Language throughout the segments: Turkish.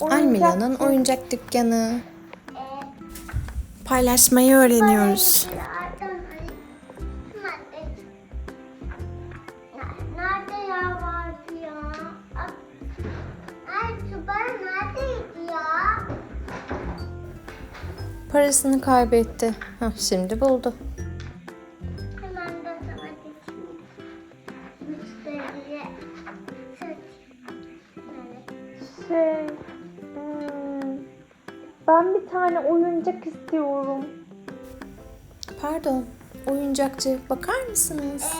Almila'nın oyuncak dükkanı. Paylaşmayı öğreniyoruz. Parasını kaybetti. Hah, şimdi buldu. Şey, ben bir tane oyuncak istiyorum. Pardon, oyuncakçı bakar mısınız?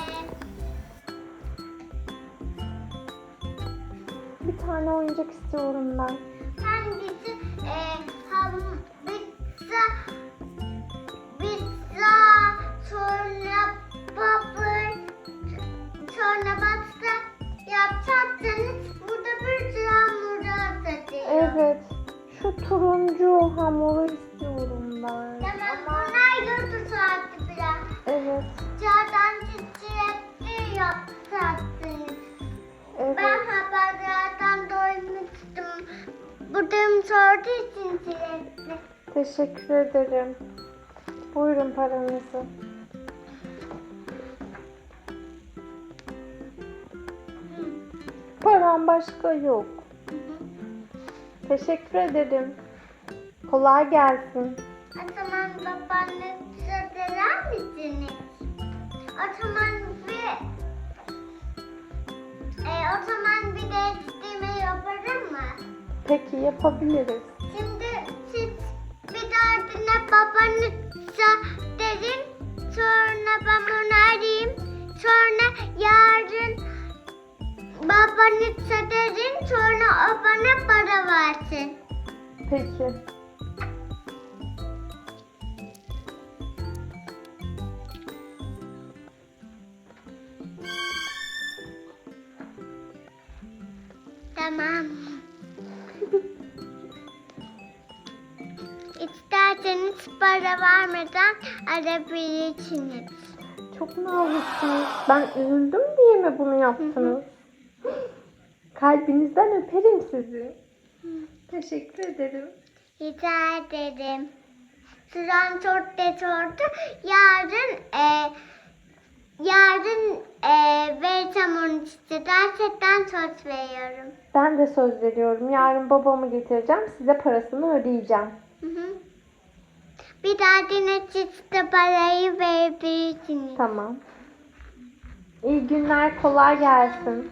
Bir tane oyuncak istiyorum ben. Hangisi? E, ham, turuncu hamuru istiyorum ben. Tamam bunlar yurdu saati biraz. Evet, Çağdan çiçekli yapacaksınız. evet. Ben haberlerden doymuştum. Buradayım sorduğu için çilekli. Teşekkür ederim. Buyurun paranızı. Param başka yok. Teşekkür ederim. Kolay gelsin. O zaman babanızı söyler misiniz? O zaman bir e, o zaman bir değiştirme yaparım mı? Peki yapabiliriz. Şimdi siz bir derdine babanıza derin sonra ben onu arayayım. Sonra yarın babanıza derin sonra o bana para versin. Peki. Tamam. İsterseniz para vermeden arayabilirsiniz. Çok naziksin. Ben üzüldüm diye mi bunu yaptınız? Kalbinizden öperim sizi. Teşekkür ederim. Rica ederim. Sıran çok da sordu. Yarın e, yarın e, vereceğim onu size. Gerçekten söz veriyorum. Ben de söz veriyorum. Yarın babamı getireceğim. Size parasını ödeyeceğim. Hı hı. Bir dahakine siz de parayı verebilirsiniz. Tamam. İyi günler. Kolay gelsin.